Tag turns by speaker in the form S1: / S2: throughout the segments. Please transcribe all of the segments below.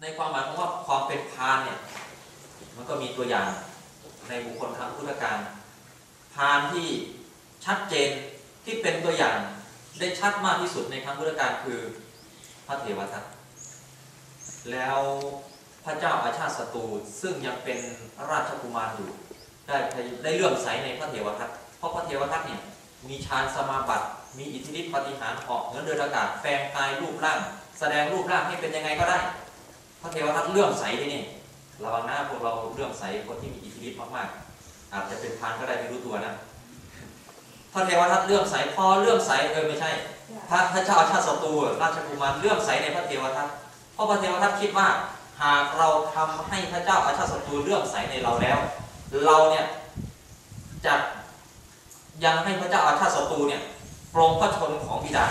S1: ในความหมายของว่าความเป็นพานเนี่ยมันก็มีตัวอย่างในบุคคลครั้งพุทธการพานที่ชัดเจนที่เป็นตัวอย่างได้ชัดมากที่สุดในครั้งพุทธการคือพระเทวทัตแล้วพระเจ้าอาชาติศัตรูซึ่งยังเป็นราชกุมารอยู่ได้ได้เลื่อมใสในพระเทวทัตเพราะพระเทวทัตเนี่ยมีฌานสมาบัติ มีอิทธิฤทธิปฏิหารออกเหนือเดินอากาศแปลงกายรูปร่าง แสดงรูปร่างให้เป็นยังไงก็ได้ พระเทวทัตเลื่อมใสที่นี่ระวังหน้าพวกเราเลื่อมใสคนที่มีอิทธิฤทธิ์มากๆ อาจจะเป็นพานก็ได้ไม่รู้ตัวนะพระเทวทัตเลื่อมใสพอเลื่อมใสเออไม่ใช่ พระพระเจ้าชาติศัตรูราชกุมารเลื่อมใสในพระเทวทัตเพราะพระเทวทัตคิดว่าหากเราทำให้พระเจ้าอาชาติศัตรูเลื่อมใสในเราแล้ว เราเนี่ยจะยังให้พระเจ้าอาชาติศัตรูเนี่ยปรงพระชนของบิดา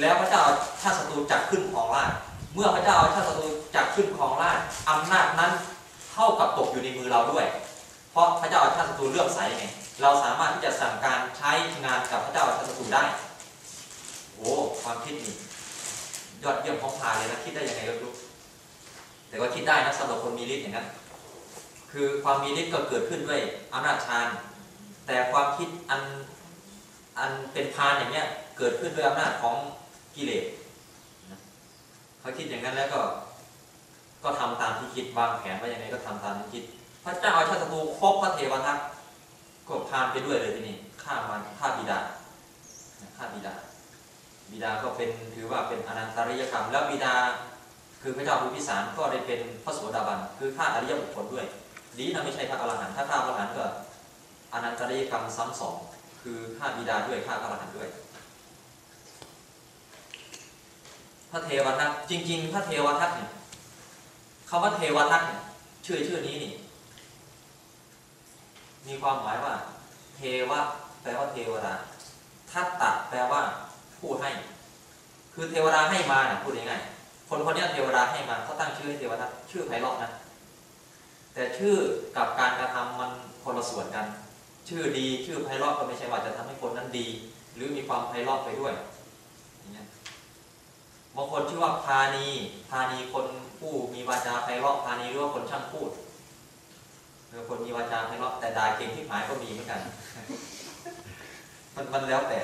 S1: แล้วพระเจ้าอาชาติศัตรูจักขึ้นของราช เมื่อพระเจ้าอาชาติศัตรูจักขึ้นของราชอำนาจนั้นเท่ากับตกอยู่ในมือเราด้วย เพราะพระเจ้าอาชาติศัตรูเลื่อมใสไงเราสามารถที่จะสั่งการใช้งานกับพระเจ้าอาชาติศัตรูได้โอ้ความคิดนี่ยอดเยี่ยมของพาเลยนะคิดได้ยังไงก็รู้แต่ว่าคิดได้นะสำหรับคนมีฤทธิ์อย่างนั้น คือความมีฤทธิ์ก็เกิดขึ้นด้วยอำนาจฌานแต่ความคิดอันอันเป็นพานอย่างเนี้ยเกิดขึ้นด้วยอำนาจของกิเลส เขาคิดอย่างนั้นแล้วก็ ก็ทำตามที่คิดวางแผนไว้ยังไงก็ทำตามที่คิด พระเจ้าอาชาติศัตรูครบพระเทวทัตก็พานไปด้วยเลยทีนี้ฆ่ามันฆ่าบิดาฆ่าบิดา บิดาก็เป็นถือว่าเป็นอนันตริยกรรม แล้วบิดา คือพระเจ้าภูพิสารก็ได้เป็นพระโสดาบัน คือฆ่าอริยบุคคลด้วยดีนะไม่ใช่พระอรหันต์ถ้าฆ่าพระอรหันต์ก็อนันตริยกรรมซ้ำสองคือฆ่าบิดาด้วยฆ่าพระอรหันต์ด้วย พระเทวทัตจริง ๆ พระเทวทัตเนี่ยคำว่าเทวทัตเนี่ยชื่อชื่อนี้นี่ มีความหมายว่า เทวะแปลว่าเทวดาทัตตะแปลว่า ผู้ให้ คือเทวดาให้มาเนี่ยพูดง่ายๆคนคนนี้เทวดาให้มาเขาตั้งชื่อให้เทวทัตชื่อไพเราะนะแต่ชื่อกับการกระทำมันคนละส่วนกัน ชื่อดีชื่อไพเราะก็ไม่ใช่ว่าจะทำให้คนนั้นดี หรือมีความไพเราะไปด้วยอย่างเงี้ย บางคนชื่อว่าพาณีพาณีคนผู้มีวาจาไพเราะพาณีหรือว่าคนช่างพูดหรือคนมีวาจาไพเราะแต่ด่าเก่งที่หมายก็มีเหมือนกัน มันมันแล้วแต่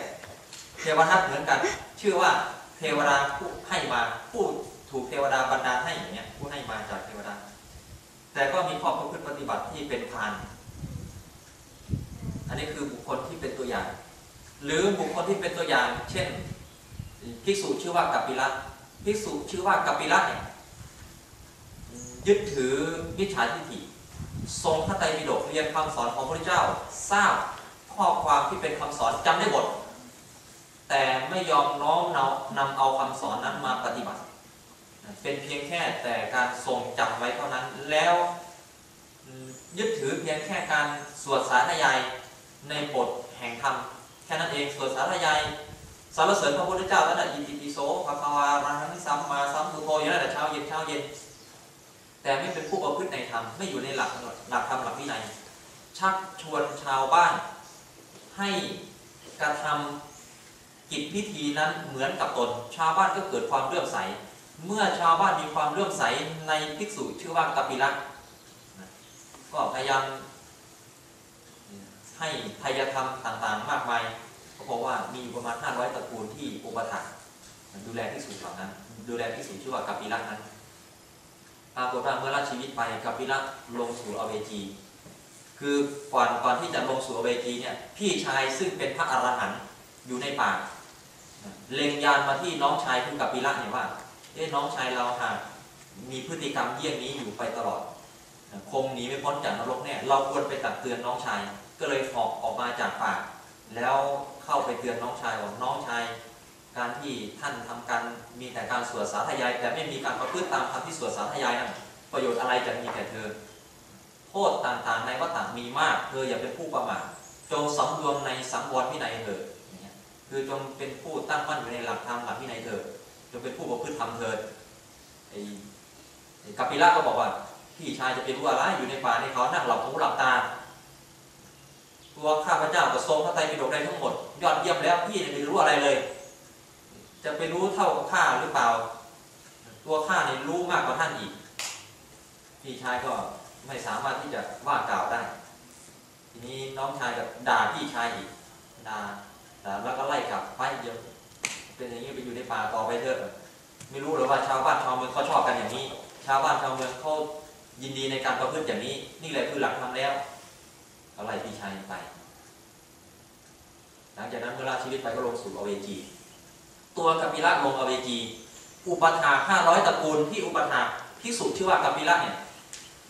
S1: เทวทัตเหมือนกัน ชื่อว่าเทวดาผู้ให้มาผู้ถูกเทวดาบันดาให้อย่างเงี้ยผู้ให้มาจากเทวดา แต่ก็มีข้อประพฤติปฏิบัติที่เป็นพานอันนี้คือบุคคลที่เป็นตัวอย่าง หรือบุคคลที่เป็นตัวอย่าง เช่น ภิกษุชื่อว่ากัปปิละภิกษุชื่อว่ากัปปิละเนี่ยยึดถือวิชาทิฏฐิทรงพระไตรปิฎกเรียนคำสอนของพระเจ้าทราบข้อความที่เป็นคำสอนจำได้หมดแต่ไม่ยอมน้อมนำนำเอาคำสอนนั้นมาปฏิบัติ เป็นเพียงแค่แต่การทรงจำไว้เท่านั้นแล้วยึดถือเพียงแค่การสวดสาธยายในบทแห่งธรรมแค่นั้นเองสวดสาธยาย สรรเสริญพระพุทธเจ้าตั้งแต่อิติปิโสภะคะวาราหังสัมมาสัมพุทโธอย่างนั้นแต่เช้าเย็นเช้าเย็น แต่ไม่เป็นผู้ประพฤติในธรรมไม่อยู่ในหลักหลักธรรมหลักวินัยชักชวนชาวบ้าน ให้กระทำกิจพิธีนั้นเหมือนกับตน ชาวบ้านก็เกิดความเลื่อมใส เมื่อชาวบ้านมีความเลื่อมใสในภิกษุชื่อว่ากัปปิละก็พยายามให้พยธรรมต่างๆ มากมาย เพราะว่ามีประมาณ 500 ตระกูลที่อุปถัมภ์ดูแลภิกษุเหล่านั้น ดูแลภิกษุชื่อว่ากัปปิละนั้นปรากฏว่าเมื่อละชีวิตไปกัปปิละลงสู่อเวจี คือก่อนก่อนที่จะลงสู่อเวจีเนี่ยพี่ชายซึ่งเป็นพระอรหันต์อยู่ในป่าเล็งยานมาที่น้องชายคือกัปปิละเนี่ยว่าเอ๊ะน้องชายเราหากมีพฤติกรรมเยี่ยงนี้อยู่ไปตลอดคงหนีไม่พ้นจากนรกแน่เราควรไปตักเตือนน้องชาย ก็เลยออกออกมาจากป่าแล้ว เข้าไปเตือนน้องชายว่าน้องชาย การที่ท่านทำการมีแต่การสวดสาธยาย แต่ไม่มีการประพฤติตามคำที่สวดสาธยายนั้นประโยชน์อะไรจะมีแก่เธอ โทษต่างๆในวัฏฏะมีมาก เธออย่าเป็นผู้ประมาทจงสำรวมในสังวรวินัยเถิดคือจงเป็นผู้ตั้งมั่นอยู่ในหลักธรรมหลักวินัยเถิดจงเป็นผู้ประพฤติธรรมเถิดไอ้กัปปิละก็บอกว่าพี่ชายจะเป็นรู้อะไรอยู่ในป่าในเขานั่งหลับหูหลับตา ตัวข้าพเจ้าก็ทรงพระไตรปิฎกได้ทั้งหมด ยอดเยี่ยมแล้วพี่จะไม่รู้อะไรเลย จะไปรู้เท่าข้าหรือเปล่า ตัวข้าเนี่ยรู้มากกว่าท่านอีก พี่ชายก็ไม่สามารถที่จะว่ากล่าวได้ ทีนี้น้องชายก็ด่าพี่ชายอีกด่าแล้วก็ไล่กลับไปเดี๋ยวเป็นอย่างนี้ไปอยู่ในป่าต่อไปเถอะไม่รู้หรือว่าชาวบ้านชาวเมืองเขาชอบกันอย่างนี้ ชาวบ้านชาวเมืองเขายินดีในการประพฤติอย่างนี้ นี่แหละคือหลักธรรมแล้วก็ไล่พี่ชายไป หลังจากนั้นเมื่อลาชีวิตไปก็ลงสู่อเวจี ตัวกัปปิละลงอเวจี อุปถาห้าร้อยตระกูลที่อุปถาที่สุดชื่อว่ากัปปิละเนี่ย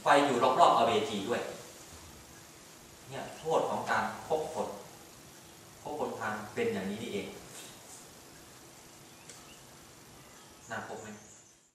S1: ไปอยู่รอบๆอเวจีด้วยเนี่ยโทษของการคบคนคบคนพาลเป็นอย่างนี้นี่เองน่าพบไหม